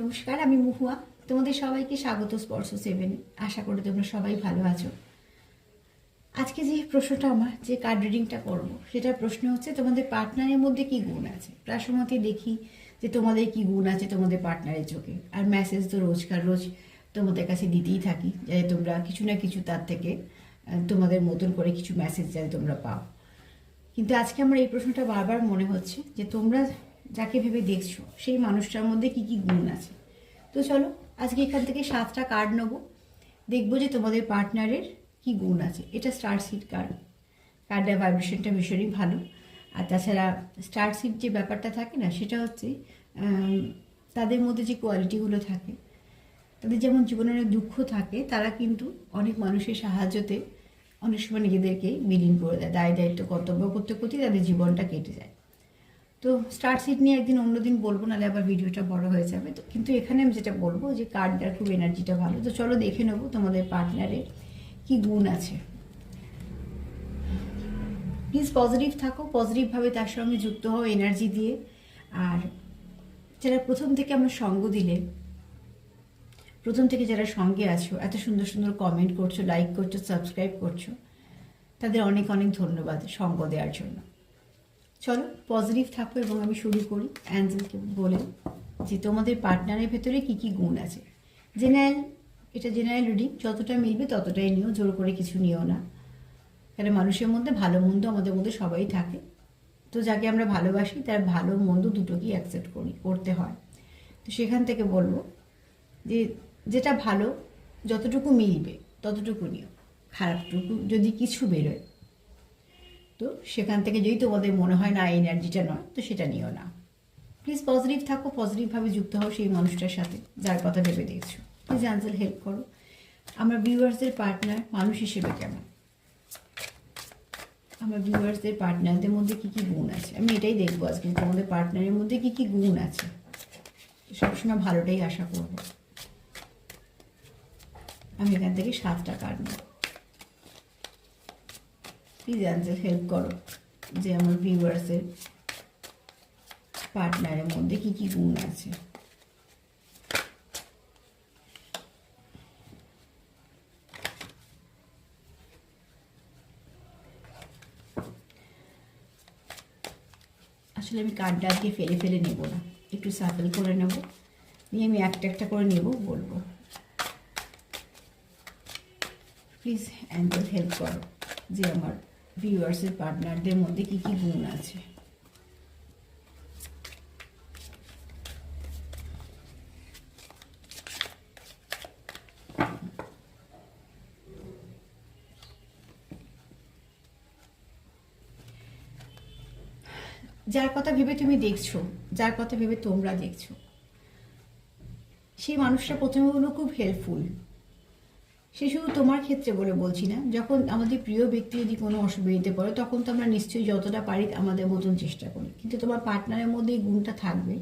নমস্কার, আমি মুহুয়া। তোমাদের সবাইকে স্বাগত স্পর্শ সেভেন। আশা করি তোমরা সবাই ভালো আছো। আজকে যে প্রশ্নটা আমার, যে কার্ড রিডিংটা করব, সেটার প্রশ্ন হচ্ছে, তোমাদের পার্টনারের মধ্যে কি গুণ আছে? প্রায় দেখি যে তোমাদের কি গুণ আছে তোমাদের পার্টনারের চোখে। আর মেসেজ তো রোজকার রোজ তোমাদের কাছে দিতেই থাকি, যাতে তোমরা কিছু না কিছু তার থেকে তোমাদের মতন করে কিছু মেসেজ যাতে তোমরা পাও। কিন্তু আজকে আমার এই প্রশ্নটা বারবার মনে হচ্ছে যে তোমরা যাকে ভেবে দেখছ, সেই মানুষটার মধ্যে কি কি গুণ আছে? তো চলো, আজকে এখান থেকে সাতটা কার্ড নেব। দেখব যে তোমাদের পার্টনারের কি গুণ আছে। এটা স্টার সিট কার্ড কার্ডের ভাইব্রেশনটা ভীষণই ভালো। আর তাছাড়া স্টার সিট যে ব্যাপারটা থাকে না, সেটা হচ্ছে তাদের মধ্যে যে কোয়ালিটিগুলো থাকে, তাদের যেমন জীবনে অনেক দুঃখ থাকে, তারা কিন্তু অনেক মানুষের সাহায্যতে অনেক সময় নিজেদেরকে বিলীন করে দেয়, দায় দায়িত্ব, কর্তব্য করতে করতেই তাদের জীবনটা কেটে যায়। তো স্টার সিট নিয়ে একদিন অন্যদিন বলব, নাহলে আবার ভিডিওটা বড় হয়ে যাবে। তো কিন্তু এখানে আমি যেটা বলব যে কার্ডটার খুব এনার্জিটা ভালো। তো চলো দেখে নেব তোমাদের পার্টনারের কি গুণ আছে। প্লিজ পজিটিভ থাকো পজিটিভভাবে তার সঙ্গে যুক্ত হও এনার্জি দিয়ে। আর যারা প্রথম থেকে আমার সঙ্গ দিলে, প্রথম থেকে যারা সঙ্গে আছো, এত সুন্দর সুন্দর কমেন্ট করছ লাইক করছ সাবস্ক্রাইব করছ, তাদের অনেক অনেক ধন্যবাদ সঙ্গ দেওয়ার জন্য। চলো পজিটিভ থাকো এবং আমি শুরু করি। অ্যাঞ্জেলকে বলে যে, তোমাদের পার্টনারের ভেতরে কি কি গুণ আছে? জেনারেল, এটা জেনারেল রিডিং যতটা মিলবে ততটাই নিও, জোর করে কিছু নিও না। কারণ মানুষের মধ্যে ভালো মন্দ আমাদের মধ্যে সবাই থাকে। তো যাকে আমরা ভালোবাসি, তার ভালো মন্দ দুটোকেই অ্যাকসেপ্ট করি, করতে হয়। তো সেখান থেকে বলব যে, যেটা ভালো, যতটুকু মিলবে, ততটুকু নিও। খারাপটুকু যদি কিছু বেরোয় তো সেখান থেকে যদি তোমাদের মনে হয় না এনার্জিটা নয়, তো সেটা নিও না। প্লিজ পজিটিভ থাকো পজিটিভভাবে যুক্ত হও সেই মানুষটার সাথে, যার কথা ভেবে দেখছ। প্লিজ অ্যান্সার হেল্প করো। আমার ভিউয়ার্সদের পার্টনার মানুষ হিসেবে কেমন? আমার ভিউয়ার্সদের পার্টনারদের মধ্যে কি কি গুণ আছে? আমি এটাই দেখব আজকে তোমাদের পার্টনারের মধ্যে কি কি গুণ আছে। সবসময় ভালোটাই আশা করব। আমি এখান থেকে সাতটা কার্ড নেব। প্লিজ অ্যান্সার হেল্প করো, যে আমার ভিউয়ার্সের পার্টনারের মধ্যে কি কি গুণ আছে। আসলে আমি কার্ডটা আজকে ফেলে ফেলে নেব না, একটু সাফেল করে নেব, নিয়ে আমি একটা একটা করে নেব বলব। প্লিজ অ্যান্ডেল হেল্প করো, যে আমার ভিউয়ার্সের পার্টনারদের মধ্যে কি কি গুণ আছে? যার কথা ভেবে তুমি দেখছ, যার কথা ভেবে তোমরা দেখছ, সেই মানুষটা প্রথমে হলো খুব হেল্পফুল সে শুধু তোমার ক্ষেত্রে বলে বলছি না। যখন আমাদের প্রিয় ব্যক্তি যদি কোনো অসুবিধাতে পড়ে, তখন তো আমরা নিশ্চয়ই যতটা পারি আমাদের মতন চেষ্টা করি। কিন্তু তোমার পার্টনারের মধ্যে এই গুণটা থাকবে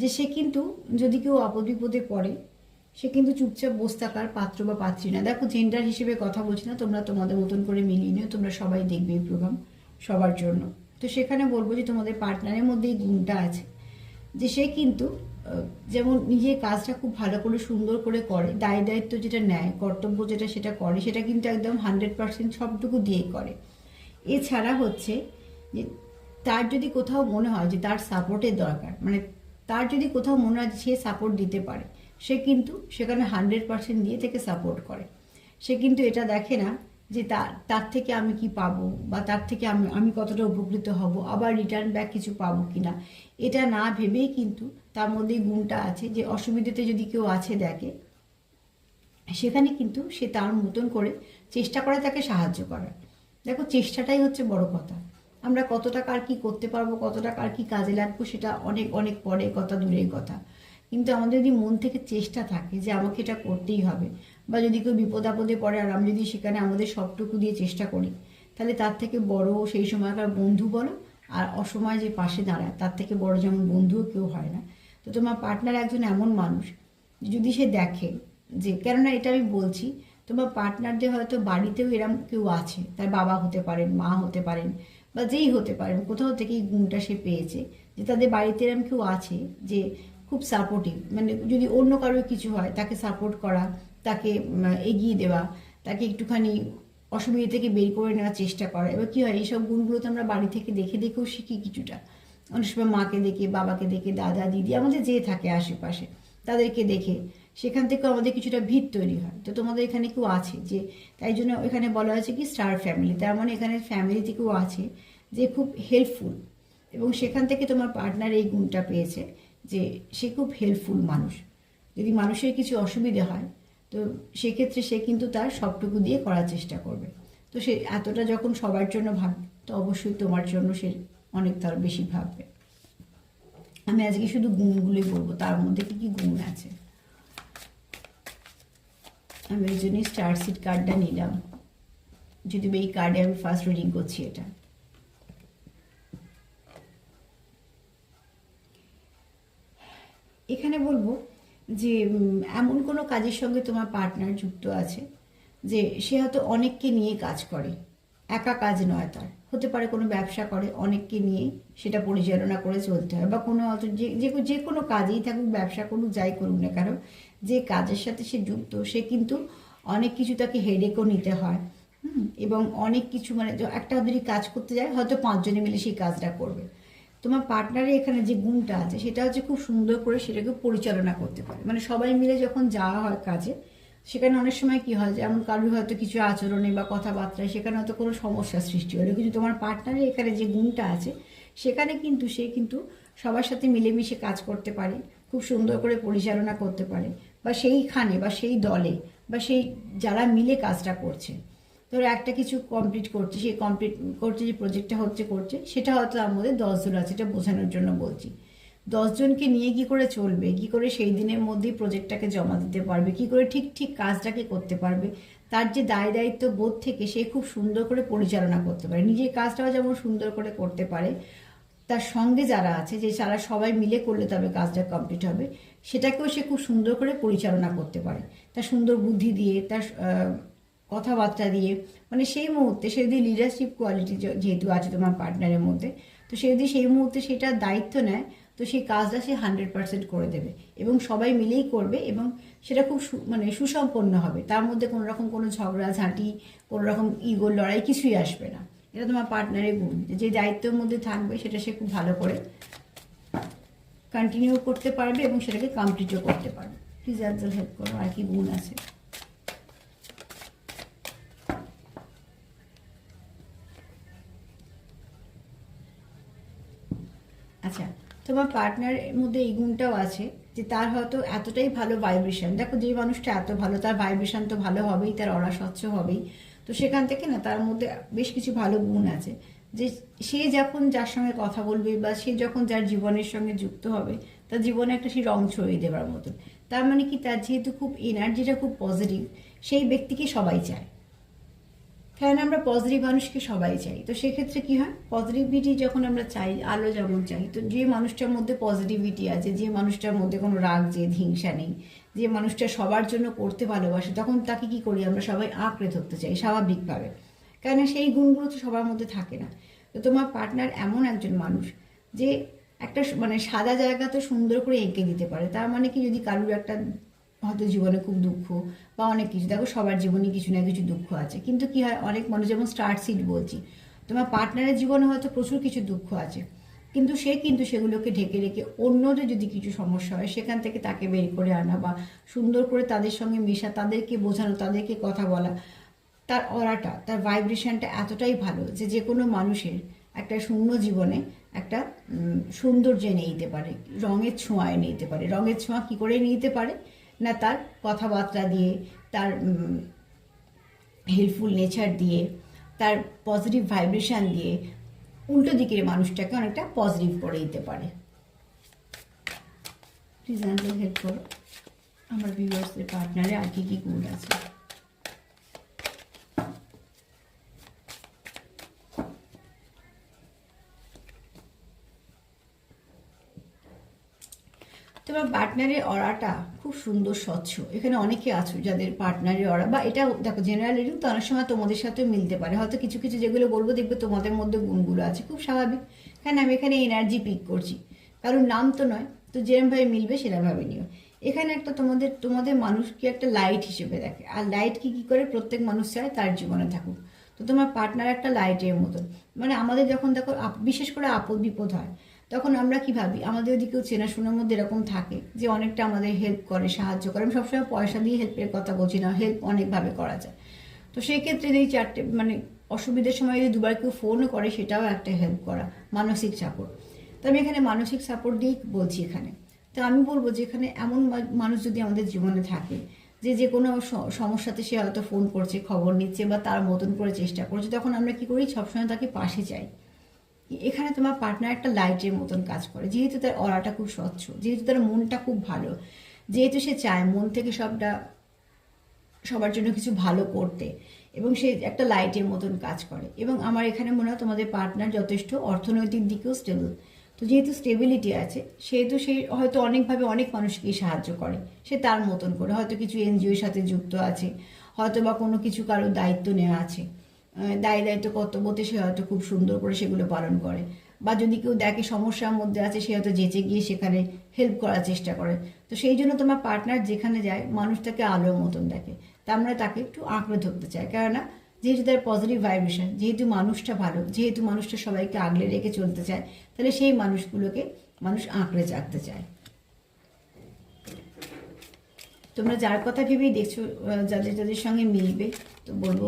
যে সে কিন্তু যদি কেউ আপদ বিপদে পড়ে, সে কিন্তু চুপচাপ বসে থাকার পাত্র বা পাত্রী না। দেখো জেন্ডার হিসেবে কথা বলছি না, তোমরা তোমাদের মতন করে মিলিয়ে নিও, তোমরা সবাই দেখবে এই প্রোগ্রাম সবার জন্য। তো সেখানে বলব যে তোমাদের পার্টনারের মধ্যে এই গুণটা আছে যে সে কিন্তু যেমন নিজের কাজটা খুব ভালো করে, সুন্দর করে করে, দায় দায়িত্ব যেটা নেয়, কর্তব্য যেটা সেটা করে, সেটা কিন্তু একদম হান্ড্রেড পার্সেন্ট সবটুকু দিয়েই করে। এছাড়া হচ্ছে যে তার যদি কোথাও মনে হয় যে তার সাপোর্টের দরকার মানে তার যদি কোথাও মনে হয় সে সাপোর্ট দিতে পারে, সে কিন্তু সেখানে হান্ড্রেড পার্সেন্ট দিয়ে থেকে সাপোর্ট করে। সে কিন্তু এটা দেখে না যে তার তার থেকে আমি কি পাবো? বা তার থেকে আমি আমি কতটা উপকৃত হব? আবার রিটার্ন ব্যাক কিছু পাবো কিনা? এটা না ভেবেই কিন্তু তার মধ্যে এই গুণটা আছে যে অসুবিধাতে যদি কেউ আছে দেখে, সেখানে কিন্তু সে তার মতন করে চেষ্টা করে তাকে সাহায্য করার। দেখো, চেষ্টাটাই হচ্ছে বড় কথা। আমরা কতটা কার কি করতে পারব, কতটা কার কি কাজে লাগবো, সেটা অনেক অনেক পরে কথা, দূরের কথা। কিন্তু আমাদের যদি মন থেকে চেষ্টা থাকে যে আমাকে এটা করতেই হবে বা যদি কেউ বিপদ আপদে পড়ে আর আমি যদি সেখানে আমাদের সবটুকু দিয়ে চেষ্টা করি, তাহলে তার থেকে বড় সেই সময়কার বন্ধু বলো আর অসময় যে পাশে দাঁড়ায়, তার থেকে বড় যেমন বন্ধুও কেউ হয় না। তো তোমার পার্টনার একজন এমন মানুষ, যদি সে দেখে যে, কেননা এটা আমি বলছি, তোমার পার্টনারদের হয়তো বাড়িতেও এরম কেউ আছে, তার বাবা হতে পারেন, মা হতে পারেন, বা যেই হতে পারেন, কোথাও থেকে এই গুণটা সে পেয়েছে, যে তাদের বাড়িতে এরম কেউ আছে যে খুব সাপোর্টিভ মানে যদি অন্য কারোর কিছু হয়, তাকে সাপোর্ট করা তাকে এগিয়ে দেওয়া, তাকে একটুখানি অসুবিধা থেকে বের করে নেওয়ার চেষ্টা করা। এবার কী হয়, এইসব গুণগুলো তো আমরা বাড়ি থেকে দেখে দেখেও শিখি কিছুটা। অনেক সময় মাকে দেখে, বাবাকে দেখে, দাদা, দিদি, আমাদের যে থাকে আশেপাশে, তাদেরকে দেখে। সেখান থেকেও আমাদের কিছুটা ভিত তৈরি হয়। তো তোমাদের এখানে কেউ আছে যে, তাই জন্য এখানে বলা হয়েছে কি, স্টার ফ্যামিলি। তার মানে এখানে ফ্যামিলি থেকেও আছে যে খুব হেল্পফুল। এবং সেখান থেকে তোমার পার্টনার এই গুণটা পেয়েছে যে, সে খুব হেল্পফুল মানুষ। যদি মানুষের কিছু অসুবিধা হয় তো সেক্ষেত্রে সে কিন্তু তার সবটুকু দিয়ে করার চেষ্টা করবে। তো সে এতটা যখন সবার জন্য ভাববে তো অবশ্যই তোমার জন্য সে অনেক তার বেশি ভাববে। আমি আজকে শুধু গুণগুলোই বলব, তার মধ্যে কি কি গুণ আছে? আমি ওই জন্যই স্টার সিট কার্ডটা নিলাম। যদি এই কার্ডে আমি ফার্স্ট রিডিং করছি এটা। এখানে বলব যে এমন কোনো কাজের সঙ্গে তোমার পার্টনার যুক্ত আছে যে, সে হয়তো অনেককে নিয়ে কাজ করে। একা কাজ নয় তার। হতে পারে কোনো ব্যবসা করে, অনেককে নিয়ে সেটা পরিচালনা করে চলতে হয়। বা কোনো হয়তো যে যে কোনো কাজেই থাকুক, ব্যবসা করুক, যাই করুক না কারণ যে কাজের সাথে সে যুক্ত, সে কিন্তু অনেক কিছু তাকে হেডেকও নিতে হয়। এবং অনেক কিছু মানে একটা যদি কাজ করতে যায়, হয়তো পাঁচজনে মিলে সেই কাজটা করবে। তোমার পার্টনারের এখানে যে গুণটা আছে সেটা হচ্ছে খুব সুন্দর করে সেটাকে পরিচালনা করতে পারে। মানে সবাই মিলে যখন যাওয়া হয় কাজে, সেখানে অনেক সময় কি হয় যেমন কারোর হয়তো কিছু আচরণে বা কথাবার্তায় সেখানে হয়তো কোনো সমস্যার সৃষ্টি হলো। কিন্তু তোমার পার্টনারের এখানে যে গুণটা আছে, সেখানে কিন্তু সে কিন্তু সবার সাথে মিলেমিশে কাজ করতে পারে, খুব সুন্দর করে পরিচালনা করতে পারে। বা সেইখানে বা সেই দলে বা সেই যারা মিলে কাজটা করছে ধরো একটা কিছু কমপ্লিট করছে সেই কমপ্লিট করছে, যে প্রজেক্টটা হচ্ছে করছে, সেটা হয়তো তার মধ্যে দশজন আছে, এটা বোঝানোর জন্য বলছি। দশজনকে নিয়ে কি করে চলবে? কি করে সেই দিনের মধ্যেই প্রজেক্টটাকে জমা দিতে পারবে? কি করে ঠিক ঠিক কাজটাকে করতে পারবে? তার যে দায় দায়িত্ব বোধ থেকে সে খুব সুন্দর করে পরিচালনা করতে পারে। নিজের কাজটাও যেমন সুন্দর করে করতে পারে, তার সঙ্গে যারা আছে, যে যারা সবাই মিলে করলে তবে কাজটা কমপ্লিট হবে, সেটাকেও সে খুব সুন্দর করে পরিচালনা করতে পারে। তার সুন্দর বুদ্ধি দিয়ে, তার কথাবার্তা দিয়ে। মানে সেই মুহূর্তে সে যদি লিডারশিপ কোয়ালিটি যেহেতু আছে তোমার পার্টনারের মধ্যে, তো সে যদি সেই মুহূর্তে সেটার দায়িত্ব নেয়, তো সেই কাজটা সে হান্ড্রেড পার্সেন্ট করে দেবে এবং সবাই মিলেই করবে এবং সেটা খুব মানে সুসম্পন্ন হবে। তার মধ্যে কোনো রকম কোনো ঝগড়া, ঝাঁটি কোনো রকম ইগোর লড়াই কিছুই আসবে না। এটা তোমার পার্টনারের গুণ যে দায়িত্বের মধ্যে থাকবে সেটা সে খুব ভালো করে কন্টিনিউ করতে পারবে এবং সেটাকে কমপ্লিটও করতে পারবে। প্লিজ হেল্প করো। আর কি গুণ আছে? আচ্ছা তোমার পার্টনারের মধ্যে এই গুণটাও আছে যে তার হয়তো এতটাই ভালো ভাইব্রেশন দেখো যে মানুষটা এত ভালো, তার ভাইব্রেশন তো ভালো হবেই, তার অরা স্বচ্ছ হবেই। তো সেখান থেকে না তার মধ্যে বেশ কিছু ভালো গুণ আছে। যে সে যখন যার সঙ্গে কথা বলবে বা সে যখন যার জীবনের সঙ্গে যুক্ত হবে, তার জীবনে একটা সেই রং ছড়িয়ে দেওয়ার মতন। তার মানে কি, তার যেহেতু খুব এনার্জিটা খুব পজিটিভ সেই ব্যক্তিকে সবাই চায়। কারণ আমরা পজিটিভ মানুষকে সবাই চাই? তো সেক্ষেত্রে কি হয়? পজিটিভিটি যখন আমরা চাই, আলো যেমন চাই, তো যে মানুষটার মধ্যে পজিটিভিটি আছে, যে মানুষটার মধ্যে কোনো রাগ যে হিংসা নেই, যে মানুষটা সবার জন্য করতে ভালোবাসে, তখন তাকে কি করি আমরা সবাই আঁকড়ে ধরতে চাই, স্বাভাবিকভাবে। কেন সেই গুণগুলো তো সবার মধ্যে থাকে না। তো তোমার পার্টনার এমন একজন মানুষ, যে একটা মানে সাদা জায়গা তো সুন্দর করে এঁকে দিতে পারে, তার মানে কি যদি কারুর একটা হয়তো জীবনে খুব দুঃখ বা অনেক কিছু। দেখো, সবার জীবনে কিছু না কিছু দুঃখ আছে। কিন্তু কি হয়, অনেক মানুষ, যেমন স্টার্ট সিট বলছি, তোমার পার্টনারের জীবনে হয়তো প্রচুর কিছু দুঃখ আছে। কিন্তু সে কিন্তু সেগুলোকে ঢেকে রেখে অন্যদের যদি কিছু সমস্যা হয়, সেখান থেকে তাকে বের করে আনা বা সুন্দর করে তাদের সঙ্গে মেশা, তাদেরকে বোঝানো, তাদেরকে কথা বলা। তার অরাটা তার ভাইব্রেশনটা এতটাই ভালো যে যে কোনো মানুষের একটা শূন্য জীবনে একটা সৌন্দর্য এনে দিতে পারে। রঙের ছোঁয়া এনে দিতে পারে। রঙের ছোঁয়া কী করে নিতে পারে? না, তার কথাবার্তা দিয়ে, তার হেল্পফুল নেচার দিয়ে, তার পজিটিভ ভাইব্রেশান দিয়ে, উল্টো দিকের মানুষটাকে অনেকটা পজিটিভ করে দিতে পারে। প্লিজ আমাদের হেল্প করো। আমার ভিউয়ার্সের পার্টনারে আর কি কী গুণ আছে? তোমার পার্টনারের অরাটা খুব সুন্দর, স্বচ্ছ। এখানে অনেকে আছো যাদের পার্টনারের অরা বা এটা দেখো জেনারেল রিডিং তো অনেক সময় তোমাদের সাথেও মিলতে পারে। হয়তো কিছু কিছু যেগুলো বলব, দেখবে তোমাদের মধ্যে গুণগুলো আছে। খুব স্বাভাবিক। কেন? আমি এখানে এনার্জি পিক করছি। কারণ নাম তো নয়। তো যেরমভাবে মিলবে সেরমভাবে নিও। এখানে একটা তোমাদের তোমাদের মানুষকে একটা লাইট হিসেবে দেখে। আর লাইট কি কি করে? প্রত্যেক মানুষ চায় তার জীবনে থাকুক। তো তোমার পার্টনার একটা লাইটের মতন। মানে আমাদের যখন দেখো বিশেষ করে আপদ বিপদ হয়। তখন আমরা কি ভাবি? আমাদের ওদিকেও চেনাশোনার মধ্যে এরকম থাকে যে অনেকটা আমাদের হেল্প করে, সাহায্য করে, আমি সবসময় পয়সা দিয়ে হেল্পের কথা বলছি না হেল্প অনেকভাবে করা যায়। তো সেই ক্ষেত্রে এই চারটে মানে অসুবিধার সময় যদি দুবার কেউ ফোনও করে, সেটাও একটা হেল্প করা, মানসিক সাপোর্ট তো আমি এখানে মানসিক সাপোর্ট দিয়েই বলছি এখানে। তো আমি বলব যে এখানে এমন মানুষ যদি আমাদের জীবনে থাকে যে যে কোনো সমস্যাতে সে হয়তো ফোন করছে, খবর নিচ্ছে বা তার মতন করে চেষ্টা করছে, তখন আমরা কি করি? সবসময় তাকে পাশে চাই। এখানে তোমার পার্টনার একটা লাইটের মতন কাজ করে। যেহেতু তার অরাটা খুব স্বচ্ছ, যেহেতু তার মনটা খুব ভালো, যেহেতু সে চায় মন থেকে সবটা, সবার জন্য কিছু ভালো করতে এবং সে একটা লাইটের মতন কাজ করে। এবং আমার এখানে মনে হয় তোমাদের পার্টনার যথেষ্ট অর্থনৈতিক দিকেও স্টেবল তো যেহেতু স্টেবিলিটি আছে, সেহেতু সে হয়তো অনেকভাবে অনেক মানুষকেই সাহায্য করে। সে তার মতন করে, হয়তো কিছু এনজিওর সাথে যুক্ত আছে হয়তো বা কোনো কিছু কারোর দায়িত্ব নেওয়া আছে। দায় দায়িত্ব কর্তব্যতে সে হয়তো খুব সুন্দর করে সেগুলো পালন করে। বা যদি কেউ দেখে সমস্যার মধ্যে আছে, সে হয়তো যেচে গিয়ে সেখানে হেল্প করার চেষ্টা করে। তো সেই জন্য তোমার পার্টনার যেখানে যায় মানুষ তাকে আলোর মতন দেখে। তা আমরা তাকে একটু আঁকড়ে ধরতে চাই। কেননা, যেহেতু তার পজিটিভ ভাইব্রেশন যেহেতু মানুষটা ভালো, যেহেতু মানুষটা সবাইকে আগলে রেখে চলতে চায়, তাহলে সেই মানুষগুলোকে মানুষ আঁকড়ে রাখতে চায়। তোমরা যার কথা ভেবেই দেখছ যাদের যাদের সঙ্গে মিলবে, তো বলব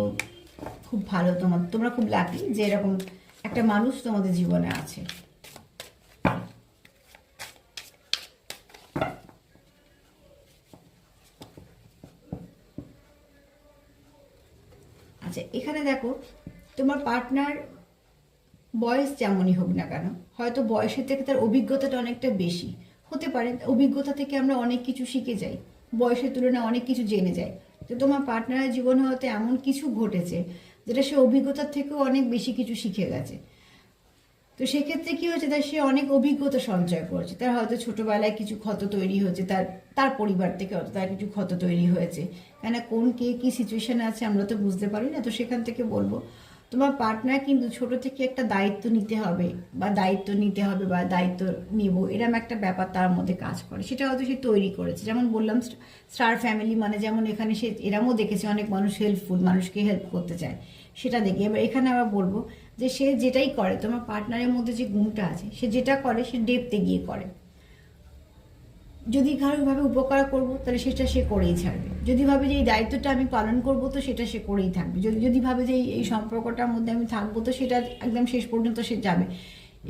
খুব ভালো তোমার, তোমরা খুব লাকি যে এরকম একটা মানুষ তোমাদের জীবনে আছে। আচ্ছা এখানে দেখো, তোমার পার্টনার বয়স যেমনই হোক না কেন, হয়তো বয়সের থেকে তার অভিজ্ঞতাটা অনেকটা বেশি। হতে পারে, অভিজ্ঞতা থেকে আমরা অনেক কিছু শিখে যাই, বয়সের তুলনায় অনেক কিছু জেনে যাই। তো তোমার পার্টনারের জীবনে হয়তো এমন কিছু ঘটেছে যেটা সে অভিজ্ঞতার থেকেও অনেক বেশি কিছু শিখে গেছে। তো সেক্ষেত্রে কি হয়েছে? তার সে অনেক অভিজ্ঞতা সঞ্চয় করেছে। তার হয়তো ছোটবেলায় কিছু ক্ষত তৈরি হয়েছে। তার তার পরিবার থেকে হয়তো তার কিছু ক্ষত তৈরি হয়েছে। কেন কোন কে কী সিচুয়েশানে আছে আমরা তো বুঝতে পারি না। তো সেখান থেকে বলব তোমার পার্টনার কিন্তু ছোট থেকে একটা দায়িত্ব নিতে হবে বা দায়িত্ব নিতে হবে বা দায়িত্ব নিব, এরম একটা ব্যাপার তার মধ্যে কাজ করে। সেটা হয়তো সে তৈরি করেছে। যেমন বললাম স্টার ফ্যামিলি মানে যেমন এখানে সে, এরমও দেখেছে অনেক মানুষ হেল্পফুল মানুষকে হেল্প করতে চায়। সেটা দেখি। এবার এখানে আবার বলব যে সে যেটাই করে, তোমার পার্টনারের মধ্যে যে গুণটা আছে, সে যেটা করে সে ডেপতে গিয়ে করে। যদি কারোভাবে উপকার করব, তাহলে সেটা সে করেই ছাড়বে। যদি ভাবে যে এই দায়িত্বটা আমি পালন করব, তো সেটা সে করেই থাকবে। যদি যদি ভাবে যে এই- সম্পর্কটার মধ্যে আমি থাকব, তো সেটা একদম শেষ পর্যন্ত সে যাবে।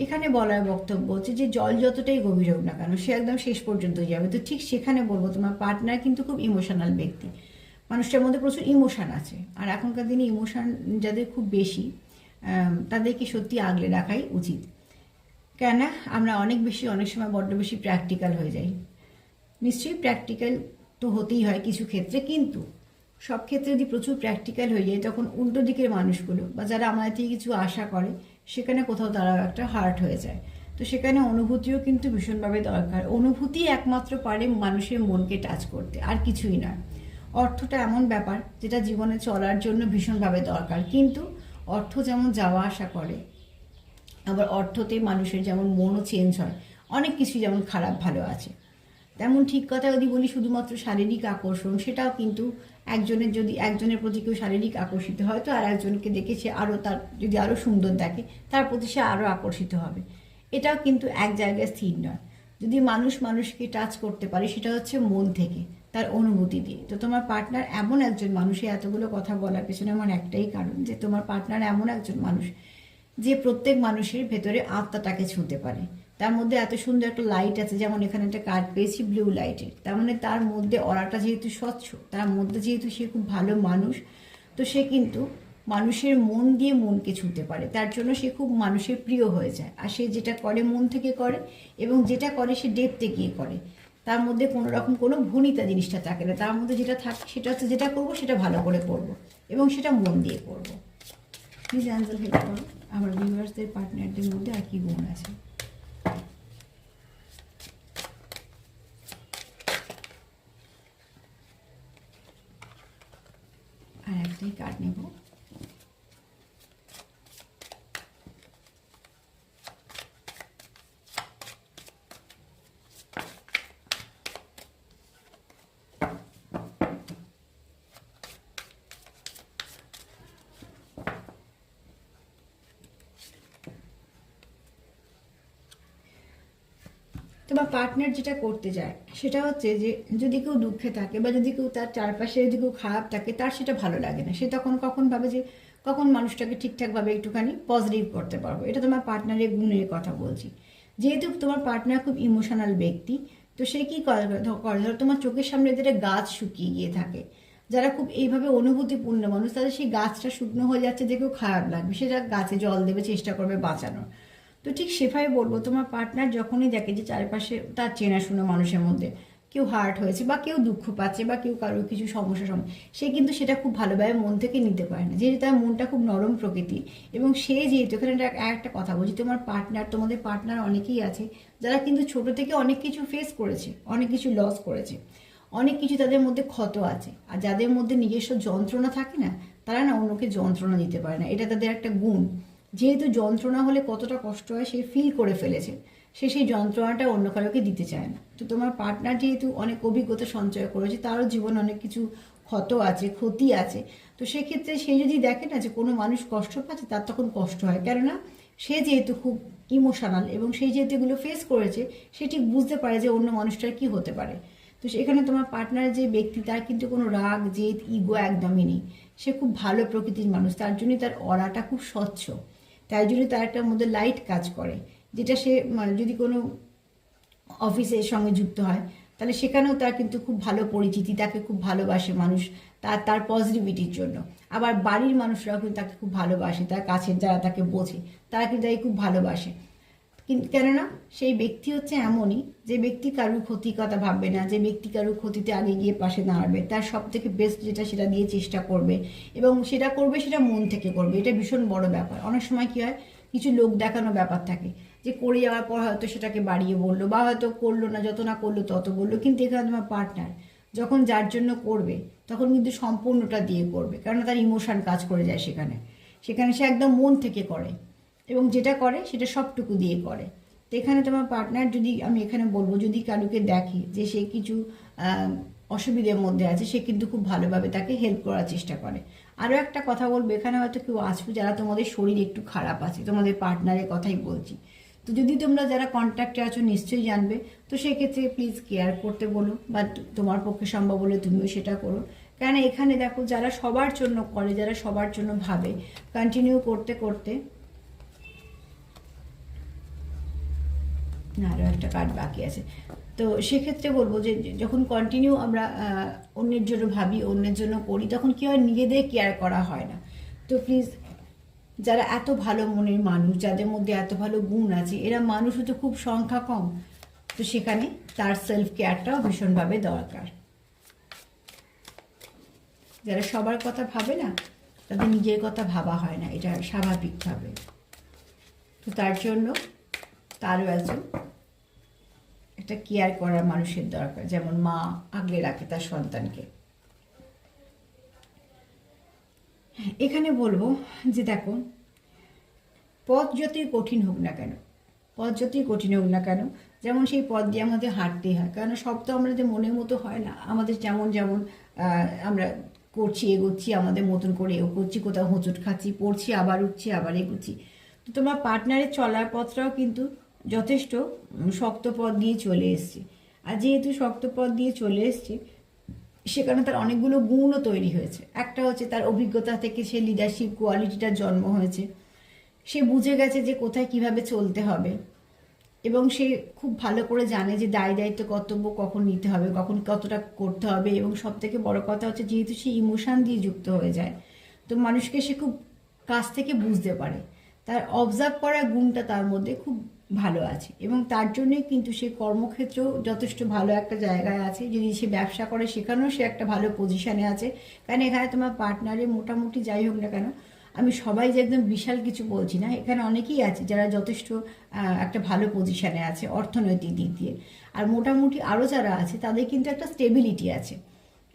এখানে বলার বক্তব্য হচ্ছে যে জল যতটাই গভীর হোক না কেন, সে একদম শেষ পর্যন্ত যাবে। তো ঠিক সেখানে বলব, তোমার পার্টনার কিন্তু খুব ইমোশনাল ব্যক্তি। মানুষটার মধ্যে প্রচুর ইমোশান আছে। আর এখনকার দিনে ইমোশান যাদের খুব বেশি তাদেরকে সত্যি আগলে রাখাই উচিত। কেন আমরা অনেক বেশি, অনেক সময় বড্ড বেশি প্র্যাকটিক্যাল হয়ে যাই। নিশ্চয়ই প্র্যাকটিক্যাল তো হতেই হয় কিছু ক্ষেত্রে, কিন্তু সব ক্ষেত্রে যদি প্রচুর প্র্যাকটিক্যাল হয়ে যায়, তখন উল্টো দিকের মানুষগুলো বা যারা আমাদের থেকে কিছু আশা করে, সেখানে কোথাও তারাও একটা হার্ট হয়ে যায়। তো সেখানে অনুভূতিও কিন্তু ভীষণভাবে দরকার। অনুভূতি একমাত্র পারে মানুষের মনকে টাচ করতে, আর কিছুই নয়। অর্থটা এমন ব্যাপার যেটা জীবনে চলার জন্য ভীষণভাবে দরকার। কিন্তু অর্থ যেমন যাওয়া আসা করে, আবার অর্থতে মানুষের যেমন মনও চেঞ্জ হয়, অনেক কিছু যেমন খারাপ ভালো আছে। তেমন ঠিক কথা যদি বলি, শুধুমাত্র শারীরিক আকর্ষণ, সেটাও কিন্তু একজনের যদি, একজনের প্রতি কেউ শারীরিক আকর্ষিত হয়, তো আর একজনকে দেখে সে আরও তার, যদি আরও সুন্দর দেখে, তার প্রতি সে আরও আকর্ষিত হবে। এটাও কিন্তু এক জায়গায় স্থির নয়। যদি মানুষ মানুষকে টাচ করতে পারে, সেটা হচ্ছে মন থেকে, তার অনুভূতি দিয়ে। তো তোমার পার্টনার এমন একজন মানুষের এতগুলো কথা বলার পেছনে আমার একটাই কারণ যে তোমার পার্টনার এমন একজন মানুষ, যে প্রত্যেক মানুষের ভেতরে আত্মাটাকে ছুঁতে পারে। তার মধ্যে এত সুন্দর একটা লাইট আছে, যেমন এখানে একটা কার্ড পেয়েছি ব্লু লাইটের তার মানে তার মধ্যে অরাটা যেহেতু স্বচ্ছ, তার মধ্যে যেহেতু সে খুব ভালো মানুষ, তো সে কিন্তু মানুষের মন দিয়ে মনকে ছুঁতে পারে। তার জন্য সে খুব মানুষের প্রিয় হয়ে যায়। আর সে যেটা করে মন থেকে করে, এবং যেটা করে সে ডেপতে গিয়ে করে। তার মধ্যে কোনো রকম কোনো ভনিতা জিনিসটা থাকে না। তার মধ্যে যেটা থাকে, সেটা হচ্ছে যেটা করব, সেটা ভালো করে করব, এবং সেটা মন দিয়ে করব। প্লিজ অ্যান্সার হেল্প করো। আমার ভিউয়ার্সদের পার্টনারদের মধ্যে আর কি গুণ আছে আর একটাই কার্ড নেব তোমার পার্টনার যেটা করতে চায় সেটা হচ্ছে যে যদি কেউ দুঃখে থাকে বা যদি কেউ তার চারপাশে যদি কেউ খারাপ থাকে, তার সেটা ভালো লাগে না। সে তখন কখন ভাবে যে, কখন মানুষটাকে ঠিকঠাকভাবে একটুখানি পজিটিভ করতে পারব। এটা তোমার পার্টনারের গুণের কথা বলছি। যেহেতু তোমার পার্টনার খুব ইমোশনাল ব্যক্তি, তো সে কী করে? করে? ধরো তোমার চোখের সামনে যেটা গাছ শুকিয়ে গিয়ে থাকে, যারা খুব এইভাবে অনুভূতিপূর্ণ মানুষ, তাদের সেই গাছটা শুকনো হয়ে যাচ্ছে দেখেও খারাপ লাগবে। সেটা গাছে জল দেবে, চেষ্টা করবে বাঁচানোর। তো ঠিক সেভাবে বলব, তোমার পার্টনার যখনই দেখে যে চারপাশে তার চেনাশোনা মানুষের মধ্যে কেউ হার্ট হয়েছে বা কেউ দুঃখ পাচ্ছে বা কেউ কারোর কিছু সমস্যা সম সে কিন্তু সেটা খুব ভালোভাবে মন থেকে নিতে পারে না। যেহেতু তার মনটা খুব নরম প্রকৃতি এবং সে যেহেতু এখানে একটা- কথা বলছি, তোমার পার্টনার তোমাদের পার্টনার অনেকেই আছে যারা কিন্তু ছোট থেকে অনেক কিছু ফেস করেছে, অনেক কিছু লস করেছে, অনেক কিছু তাদের মধ্যে ক্ষত আছে। আর যাদের মধ্যে নিজস্ব যন্ত্রণা থাকে না, তারা না অন্যকে যন্ত্রণা দিতে পারে না। এটা তাদের একটা গুণ। যেহেতু যন্ত্রণা হলে কতটা কষ্ট হয় সে ফিল করে ফেলেছে। সে সেই যন্ত্রণাটা অন্য কারোকে দিতে চায় না। তো তোমার পার্টনার যেহেতু অনেক অভিজ্ঞতা সঞ্চয় করেছে, তারও জীবনে অনেক কিছু ক্ষত আছে, ক্ষতি আছে। তো সেক্ষেত্রে সে যদি দেখে না যে কোনো মানুষ কষ্ট পাচ্ছে, তার তখন কষ্ট হয়। কেননা সে যেহেতু খুব ইমোশনাল এবং সেই যেহেতু এগুলো ফেস করেছে, সে ঠিক বুঝতে পারে যে অন্য মানুষটার কি হতে পারে। তো সেখানে তোমার পার্টনার যে ব্যক্তি, তার কিন্তু কোনো রাগ, জেদ ইগো একদমই নেই। সে খুব ভালো প্রকৃতির মানুষ, তার জন্যই তার অরাটা খুব স্বচ্ছ। তাই জন্য তার একটা মধ্যে লাইট কাজ করে, যেটা সে মানে যদি কোনো অফিসের সঙ্গে যুক্ত হয়, তাহলে সেখানেও তার কিন্তু খুব ভালো পরিচিতি, তাকে খুব ভালোবাসে মানুষ, তার তার পজিটিভিটির জন্য। আবার বাড়ির মানুষরাও কিন্তু তাকে খুব ভালোবাসে, তার কাছে যারা তাকে বোঝে, তারা কিন্তু তাকে খুব ভালোবাসে। কিন্তু কেননা সেই ব্যক্তি হচ্ছে এমনই, যে ব্যক্তি কারুর ক্ষতির কথা ভাববে না, যে ব্যক্তি কারুর ক্ষতিতে আগে গিয়ে পাশে দাঁড়াবে। তার সব থেকে বেস্ট যেটা সেটা দিয়ে চেষ্টা করবে এবং সেটা করবে, সেটা মন থেকে করবে। এটা ভীষণ বড় ব্যাপার। অনেক সময় কি হয়, কিছু লোক দেখানো ব্যাপার থাকে, যে করে যাওয়ার পর হয়তো সেটাকে বাড়িয়ে বলল বা হয়তো করল না, যত না করল তত বলল, কিন্তু এখানে তোমার পার্টনার যখন যার জন্য করবে, তখন কিন্তু সম্পূর্ণটা দিয়ে করবে কারণ তার ইমোশান কাজ করে যায় সেখানে। সেখানে সে একদম মন থেকে করে। এবং যেটা করে সেটা সবটুকু দিয়ে করে। তো এখানে তোমার পার্টনার যদি আমি এখানে বলব, যদি কারুকে দেখে যে সে কিছু অসুবিধার মধ্যে আছে, সে কিন্তু খুব ভালোভাবে তাকে হেল্প করার চেষ্টা করে। আরও একটা কথা বলব, এখানে হয়তো কেউ আসবে যারা তোমাদের শরীর একটু খারাপ আছে, তোমাদের পার্টনারের কথাই বলছি। তো যদি তোমরা যারা কন্ট্যাক্টে আছো, নিশ্চয়ই জানবে। তো সেক্ষেত্রে প্লিজ কেয়ার করতে বলো, বা তোমার পক্ষে সম্ভব হলে তুমিও সেটা করো। কেন এখানে দেখো, যারা সবার জন্য করে, যারা সবার জন্য ভাবে কন্টিনিউ করতে করতে না আরও একটা কার্ড বাকি আছে। তো সেক্ষেত্রে বলব যে যখন কন্টিনিউ আমরা অন্যের জন্য ভাবি, অন্যের জন্য করি, তখন কি হয়, নিজেদের কেয়ার করা হয় না। তো প্লিজ যারা এত ভালো মনের মানুষ, যাদের মধ্যে এত ভালো গুণ আছে, এরা মানুষও তো খুব সংখ্যা কম। তো সেখানে তার সেলফ কেয়ারটাও ভীষণভাবে দরকার। যারা সবার কথা ভাবে না, তাদের নিজের কথা ভাবা হয় না, এটা স্বাভাবিকভাবে। তো তার জন্য তারও একজন। একটা কেয়ার করার মানুষের দরকার, যেমন মা আগলে রাখে তার সন্তানকে। এখানে বলব যে দেখো, পথ যতই কঠিন হোক না কেন, পথ যতই কঠিন হোক না কেন, যেমন সেই পথ দিয়ে আমাদের হাঁটতেই হয় কারণ সব তো আমাদের মনের মতো হয় না। আমাদের যেমন যেমন আমরা করছি, এগোচ্ছি, আমাদের মতন করে এও করছি, কোথাও হোঁচট খাচ্ছি, পড়ছি, আবার উঠছি, আবার এগোচ্ছি। তো তোমার পার্টনারের চলার পথটাও কিন্তু যথেষ্ট শক্ত পথ দিয়ে চলে এসছে। আর যেহেতু শক্ত পথ দিয়ে চলে এসছে সেখানে তার অনেকগুলো গুণও তৈরি হয়েছে। একটা হচ্ছে তার অভিজ্ঞতা থেকে সে লিডারশিপ কোয়ালিটিটার জন্ম হয়েছে। সে বুঝে গেছে যে কোথায় কীভাবে চলতে হবে। এবং সে খুব ভালো করে জানে যে দায় দায়িত্ব কর্তব্য কখন নিতে হবে, কখন কতটা করতে হবে। এবং সব থেকে বড় কথা হচ্ছে যেহেতু সে ইমোশান দিয়ে যুক্ত হয়ে যায়, তো মানুষকে সে খুব কাছ থেকে বুঝতে পারে। তার অবজার্ভ করার গুণটা তার মধ্যে খুব ভালো আছে। এবং তার জন্যই কিন্তু সে কর্মক্ষেত্রেও যথেষ্ট ভালো একটা জায়গায় আছে। যদি সে ব্যবসা করে সেখানেও সে একটা ভালো পজিশনে আছে। কারণ এখানে তোমার পার্টনারে মোটামুটি যাই হোক না কেন, আমি সবাই যে একদম বিশাল কিছু বলছি না। এখানে অনেকেই আছে যারা যথেষ্ট একটা ভালো পজিশনে আছে অর্থনৈতিক দিক দিয়ে। আর মোটামুটি আরও যারা আছে তাদের কিন্তু একটা স্টেবিলিটি আছে।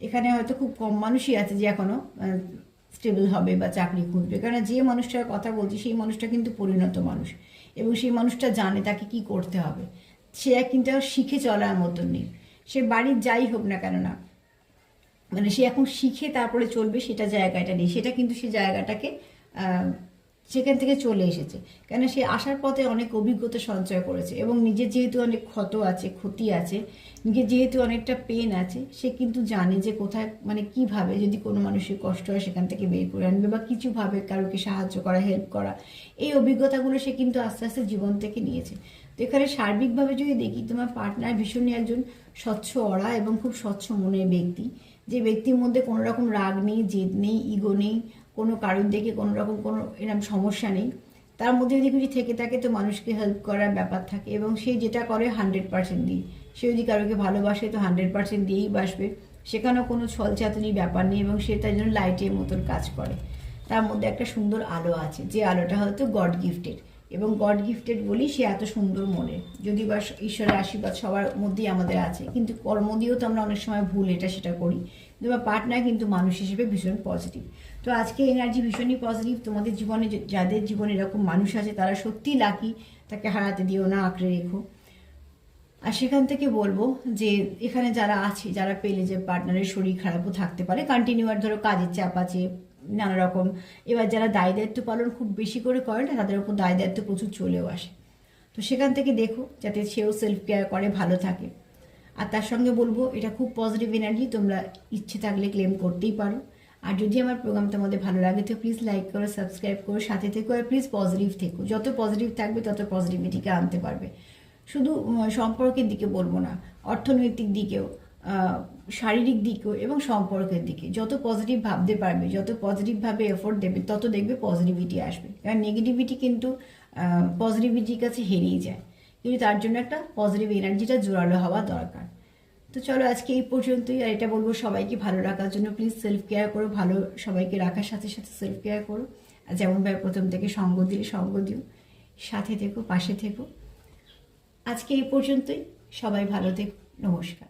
এখানে হয়তো খুব কম মানুষই আছে যে এখনও স্টেবল হবে বা চাকরি খুঁজবে। কারণ যে মানুষটার কথা বলছি সেই মানুষটা কিন্তু পরিণত মানুষ। এবং সেই মানুষটা জানে তাকে কি করতে হবে। সে কিন্তু শিখে চলার মতন নেই। সে বাড়ির যাই হোক না কেন না মানে সে এখন শিখে তারপরে চলবে সেটা জায়গাটা নেই। সেটা কিন্তু সে জায়গাটাকে সেখান থেকে চলে এসেছে। কেন সে আসার পথে অনেক অভিজ্ঞতা সঞ্চয় করেছে এবং নিজের যেহেতু অনেক ক্ষত আছে, ক্ষতি আছে, নিজের যেহেতু অনেকটা পেন আছে, সে কিন্তু জানে যে কোথায় মানে কীভাবে যদি কোনো মানুষের কষ্ট হয় সেখান থেকে বের করে আনবে বা কিছুভাবে কারোকে সাহায্য করা হেল্প করা। এই অভিজ্ঞতাগুলো সে কিন্তু আস্তে আস্তে জীবন থেকে নিয়েছে। তো এখানে সার্বিকভাবে যদি দেখি, তোমার পার্টনার ভীষণই একজন স্বচ্ছ অড়া এবং খুব স্বচ্ছ মনের ব্যক্তি। যে ব্যক্তির মধ্যে কোনো রকম রাগ নেই, জেদ নেই ইগো নেই কোনো কারণ দেখে কোনো রকম কোনো এরকম সমস্যা নেই। তার মধ্যে যদি কিছু থেকে থাকে তো মানুষকে হেল্প করার ব্যাপার থাকে এবং সে যেটা করে হান্ড্রেড পার্সেন্ট দিই। সে যদি কারোকে ভালোবাসে তো হান্ড্রেড পার্সেন্ট দিয়েই বাসবে। সেখানেও কোনো ছলচাতুরি ব্যাপার নেই এবং সে তার জন্য লাইটের মতন কাজ করে। তার মধ্যে একটা সুন্দর আলো আছে। যে আলোটা হয়তো গড গিফটেড এবং গড গিফটেড বলি সে এত সুন্দর মনে যদি বা ঈশ্বরের আশীর্বাদ সবার মধ্যেই আমাদের আছে, কিন্তু কর্ম দিয়েও তো আমরা অনেক সময় ভুল এটা সেটা করি। কিন্তু পার্টনার কিন্তু মানুষ হিসেবে ভীষণ পজিটিভ তো আজকে এনার্জি ভীষণই পজিটিভ তোমাদের জীবনে যাদের জীবনে এরকম মানুষ আছে, তারা সত্যিই লাকি তাকে হারাতে দিও না, আঁকড়ে রেখো। আর সেখান থেকে বলব যে, এখানে যারা আছে, যারা পেলে যে পার্টনারের শরীর খারাপও থাকতে পারে কন্টিনিউ আর ধরো কাজের চাপ আছে, নানা রকম। এবার যারা দায় দায়িত্ব পালন খুব বেশি করে করে না, তাদের উপর দায় দায়িত্ব প্রচুর চলেও আসে। তো সেখান থেকে দেখো, যাতে সেও সেলফ কেয়ার করে, ভালো থাকে। আর তার সঙ্গে বলব, এটা খুব পজিটিভ এনার্জি তোমরা ইচ্ছে থাকলে ক্লেম করতেই পারো। আর যদি আমার প্রোগ্রাম তোমাদের ভালো লাগে, তো প্লিজ লাইক করো সাবস্ক্রাইব করো, সাথে থেকো আর প্লিজ পজিটিভ থেকো। যত পজিটিভ থাকবে, তত পজিটিভিটিকে আনতে পারবে। শুধু সম্পর্কের দিকে বলব না, অর্থনৈতিক দিকেও শারীরিক দিকেও এবং সম্পর্কের দিকে। যত পজিটিভ ভাবতে পারবে, যত পজিটিভভাবে এফোর্ট দেবে, তত দেখবে পজিটিভিটি আসবে। কারণ নেগেটিভিটি কিন্তু পজিটিভিটির কাছে হেরিয়ে যায়। কিন্তু তার জন্য একটা পজিটিভ এনার্জিটা জোরালো হওয়া দরকার। তো চলো আজকে এই পর্যন্তই, আর এটা বলব সবাইকে ভালো রাখার জন্য। প্লিজ সেলফ কেয়ার করো, ভালো সবাইকে রাখার সাথে সাথে সেলফ কেয়ার করো। আর যেমনভাবে প্রথম থেকে সঙ্গ দিলে সঙ্গ দিও। সাথে থেকো, পাশে থেকো। আজকে এই পর্যন্তই, সবাই ভালো থেকো, নমস্কার।